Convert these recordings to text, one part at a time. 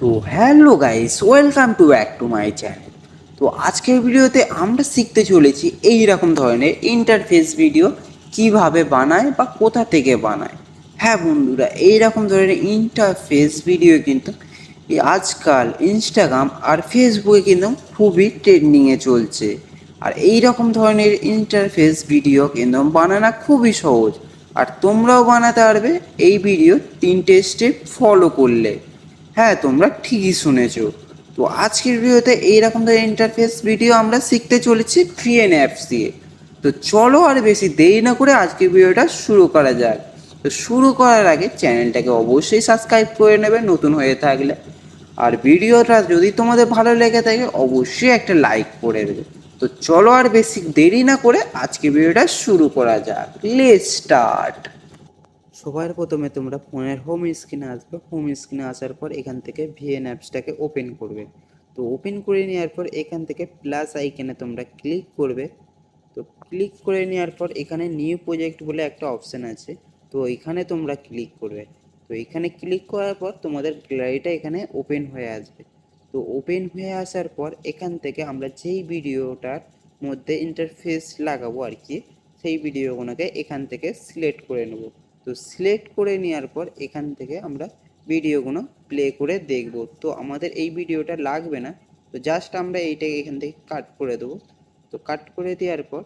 তো hello guys welcome to back to my channel তো আজকের ভিডিওতে আমরা শিখতে চলেছি এই রকম ধরনের ইন্টারফেস ভিডিও কীভাবে বানায় বা কোথা থেকে বানায়। হ্যাঁ বন্ধুরা এই রকম ধরনের ইন্টারফেস ভিডিও কিন্তু আজকাল ইনস্টাগ্রাম আর ফেসবুকে কিন্তু খুবই ট্রেন্ডিংয়ে চলছে। আর এই রকম ধরনের ইন্টারফেস ভিডিও কিন্তু বানানো খুবই সহজ। আর তোমরাও বানাতে পারবে এই ভিডিও তিনটে স্টেপ ফলো করলে। হ্যাঁ তোমরা ঠিকই শুনেছো। তো আজকের ভিডিওতে এইরকম ধরনের ইন্টারফেস ভিডিও আমরা শিখতে চলেছি ফ্রিএন অ্যাপস দিয়ে। তো চলো আর বেশি দেরি না করে আজকের ভিডিওটা শুরু করা যাক। তো শুরু করার আগে চ্যানেলটাকে অবশ্যই সাবস্ক্রাইব করে নেবে নতুন হয়ে থাকলে। আর ভিডিওটা যদি তোমাদের ভালো লেগে থাকে, অবশ্যই একটা লাইক করে দেবে। তো চলো আর বেশি দেরি না করে আজকে ভিডিওটা শুরু করা যাক। লেট স্টার্ট সবার প্রথমে তোমরা ফোনের হোম স্ক্রিনে আসবে। হোম স্ক্রিনে আসার পর এখান থেকে ভিএন অ্যাপসটাকে ওপেন করবে। তো ওপেন করে নেওয়ার পর এখান থেকে প্লাস আইকনে তোমরা ক্লিক করবে। তো ক্লিক করে নেওয়ার পর এখানে নিউ প্রজেক্ট বলে একটা অপশান আছে। তো এখানে তোমরা ক্লিক করবে। তো এখানে ক্লিক করার পর তোমাদের গ্যালারিটা এখানে ওপেন হয়ে আসবে। তো ওপেন হয়ে আসার পর এখান থেকে আমরা যেই ভিডিওটার মধ্যে ইন্টারফেস লাগাবো আর কি, সেই ভিডিওগুলোকে এখান থেকে সিলেক্ট করে নেব। তো সিলেক্ট করে নেওয়ার পর এখান থেকে আমরা ভিডিওগুলো প্লে করে দেখব। তো আমাদের এই ভিডিওটা লাগবে না। তো জাস্ট আমরা এইটাকে এখান থেকে কাট করে দেবো। তো কাট করে দেওয়ার পর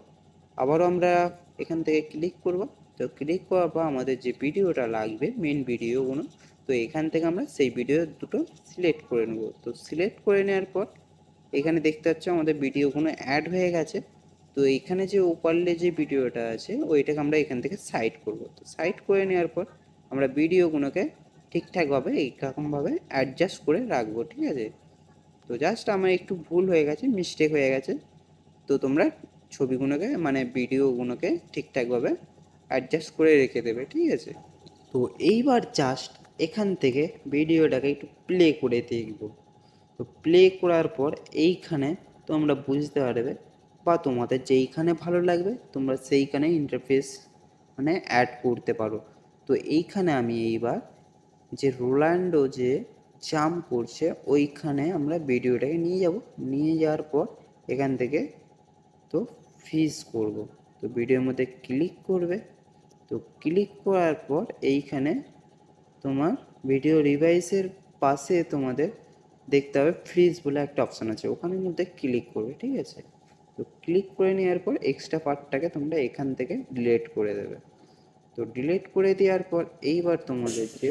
আবারও আমরা এখান থেকে ক্লিক করব। তো ক্লিক করার পর আমাদের যে ভিডিওটা লাগবে মেন ভিডিওগুলো, তো এখান থেকে আমরা সেই ভিডিও দুটো সিলেক্ট করে নেব। তো সিলেক্ট করে নেওয়ার পর এখানে দেখতে পাচ্ছ আমাদের ভিডিওগুলো অ্যাড হয়ে গেছে। তো এখানে যে ওপারলে যে ভিডিওটা আছে, ওইটাকে আমরা এখান থেকে সাইড করব। তো সাইড করে নেওয়ার পর আমরা ভিডিওগুলোকে ঠিকঠাকভাবে এইরকমভাবে অ্যাডজাস্ট করে রাখব, ঠিক আছে? তো জাস্ট আমার একটু ভুল হয়ে গেছে মিস্টেক হয়ে গেছে। তো তোমরা ছবিগুলোকে মানে ভিডিওগুলোকে ঠিকঠাকভাবে অ্যাডজাস্ট করে রেখে দেবে, ঠিক আছে? তো এইবার জাস্ট এখান থেকে ভিডিওটাকে একটু প্লে করে দেখব। তো প্লে করার পর এইখানে তোমরা বুঝতে পারবে বা তোমাদের যেইখানে ভালো লাগবে, তোমরা সেইখানে ইন্টারফেস মানে অ্যাড করতে পারো। তো এইখানে আমি এইবার যে রোলান্ডো যে জাম্প করছে, ওইখানে আমরা ভিডিওটাকে নিয়ে যাব। নিয়ে যাওয়ার পর এখান থেকে তো ফিজ করব। তো ভিডিওর মধ্যে ক্লিক করবে। তো ক্লিক করার পর এইখানে তোমার ভিডিও রিভাইসের পাশে তোমাদের দেখতে হবে ফ্রিজ বলে একটা অপশান আছে। ওখানের মধ্যে ক্লিক করবে, ঠিক আছে? তো ক্লিক করে নেওয়ার পর এক্সট্রা পার্টটাকে তোমরা এখান থেকে ডিলিট করে দেবে। তো ডিলিট করে দেওয়ার পর এইবার তোমাদের যে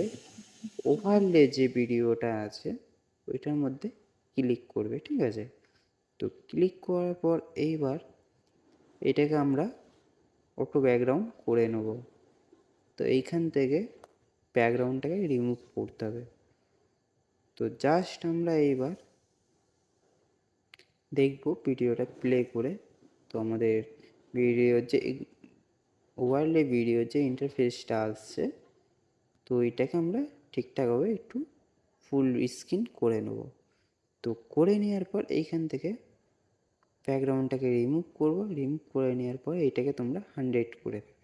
ওভারলে যে ভিডিওটা আছে, ওইটার মধ্যে ক্লিক করবে, ঠিক আছে? তো ক্লিক করার পর এইবার এটাকে আমরা অটো ব্যাকগ্রাউন্ড করে নেব। তো এইখান থেকে ব্যাকগ্রাউন্ডটাকে রিমুভ করতে হবে। তো জাস্ট আমরা এইবার দেখব ভিডিওটা প্লে করে। তো আমাদের ভিডিওর যে ওভারলে ভিডিওর যে ইন্টারফেসটা আসছে, তো এটাকে আমরা ঠিকঠাকভাবে একটু ফুল স্ক্রিন করে নেব। তো করে নেওয়ার পর এইখান থেকে ব্যাকগ্রাউন্ডটাকে রিমুভ করব। রিমুভ করে নেওয়ার পর এইটাকে তোমরা হান্ড্রেড করে দেবে।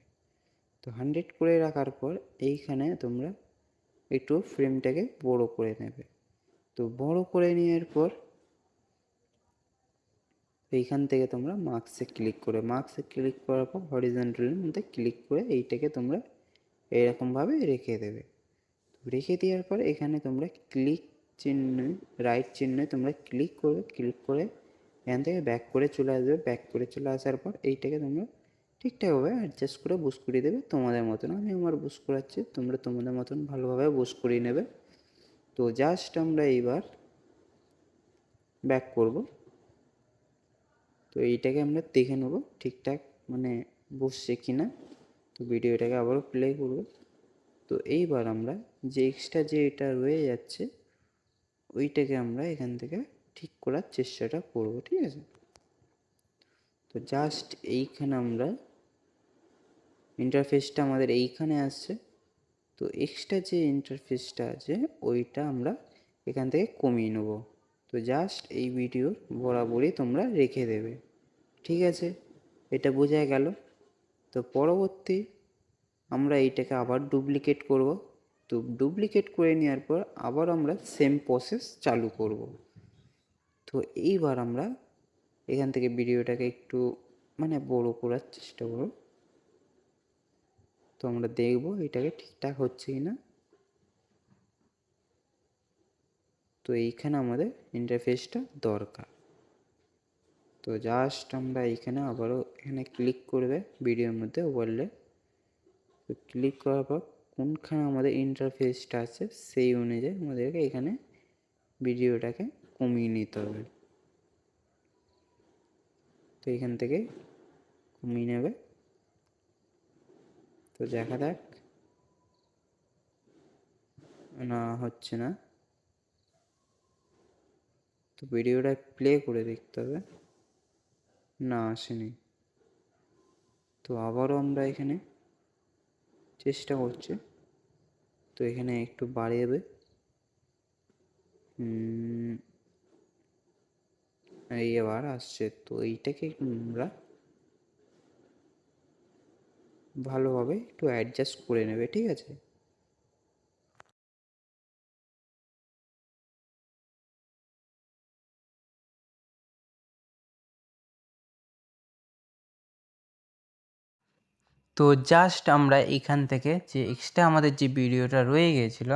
তো হান্ড্রেড করে রাখার পর এইখানে তোমরা একটু ফ্রেমটাকে বড় করে নেবে। তো বড় করে নেওয়ার পর এইখান থেকে তোমরা মার্কসে ক্লিক করে মার্কসে ক্লিক করার পর হরিজেন্টালের মধ্যে ক্লিক করে এইটাকে তোমরা এরকমভাবে রেখে দেবে। রেখে দেওয়ার পর এখানে তোমরা ক্লিক চিহ্ন রাইট চিহ্নে তোমরা ক্লিক করবে ক্লিক করে এখান থেকে ব্যাক করে চলে আসবে। ব্যাক করে চলে আসার পর এইটাকে তোমরা ঠিকঠাকভাবে অ্যাডজাস্ট করে বুস করিয়ে দেবে তোমাদের মতন। আমি আমার বুস করাচ্ছি, তোমরা তোমাদের মতন ভালোভাবে বুস করিয়ে নেবে। তো জাস্ট আমরা এইবার ব্যাক করব। তো এইটাকে আমরা দেখে নেব ঠিকঠাক মানে বসছে কি না। তো ভিডিওটাকে আবারও প্লে করব। তো এইবার আমরা যে এক্সট্রা যে এটা রয়ে যাচ্ছে, ওইটাকে আমরা এখান থেকে ঠিক করার চেষ্টাটা করব, ঠিক আছে? তো জাস্ট এইখানে আমরা ইন্টারফেসটা আমাদের এইখানে আসছে। তো এক্সট্রা যে ইন্টারফেসটা আছে, ওইটা আমরা এখান থেকে কমিয়ে নেব। তো জাস্ট এই ভিডিওর বরাবরই তোমরা রেখে দেবে। ঠিক আছে? এটা বোঝা গেল। তো পরবর্তী আমরা এইটাকে আবার ডুপ্লিকেট করব। তো ডুপ্লিকেট করে নেওয়ার পর আবার আমরা সেম প্রসেস চালু করব। তো এইবার আমরা এখান থেকে ভিডিওটাকে একটু মানে বড় করার চেষ্টা করব। তো আমরা দেখব এটাকে ঠিকঠাক হচ্ছে কি না তো এইখানে আমাদের ইন্টারফেসটা দরকার। তো জাস্ট আমরা এইখানে আবারও এখানে ক্লিক করবে ভিডিওর মধ্যে ওভারলে তো ক্লিক করার পর কোনখানে আমাদের ইন্টারফেসটা আছে সেই অনুযায়ী আমাদেরকে এখানে ভিডিওটাকে কমিয়ে নিতে হবে। তো এখান থেকে কমিয়ে নেবে। তো দেখা যাক। না, হচ্ছে না। তো ভিডিওটা প্লে করে দেখতে হবে। না আসেনি। তো আবারও আমরা এখানে চেষ্টা করছি। তো এখানে একটু বাড়িয়ে দেবে এই এবার আসছে। তো এইটাকে আমরা ভালোভাবে একটু অ্যাডজাস্ট করে নেবে, ঠিক আছে? তো জাস্ট আমরা এখান থেকে যে এক্সট্রা আমাদের যে ভিডিওটা রয়ে গিয়েছিল,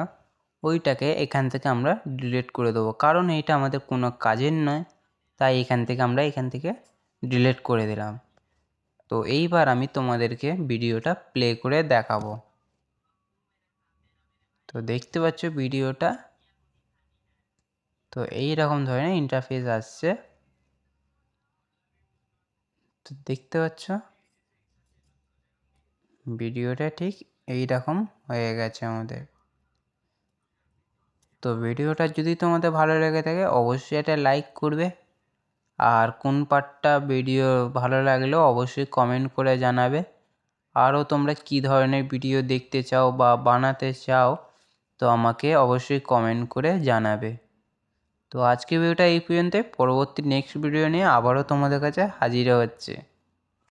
ওইটাকে এখান থেকে আমরা ডিলিট করে দেবো। কারণ এইটা আমাদের কোনো কাজের নয়, তাই এখান থেকে আমরা এখান থেকে ডিলিট করে দিলাম। তো এইবার আমি তোমাদেরকে ভিডিওটা প্লে করে দেখাবো। তো দেখতে পাচ্ছ ভিডিওটা? তো এই রকম ধরনের ইন্টারফেস আসছে। তো দেখতে পাচ্ছ? ভিডিওটা ঠিক এই রকম হয়ে গেছে আমাদের। তো ভিডিওটা যদি তোমাদের ভালো লেগে থাকে, অবশ্যই এটা লাইক করবে। আর কোন পার্টটা ভিডিও ভালো লাগলেও অবশ্যই কমেন্ট করে জানাবে। আরও তোমরা কি ধরনের ভিডিও দেখতে চাও বা বানাতে চাও, তো আমাকে অবশ্যই কমেন্ট করে জানাবে। তো আজকে ভিডিওটা এই পর্যন্ত পরবর্তী নেক্সট ভিডিও নিয়ে আবারও তোমাদের কাছে হাজির হচ্ছে।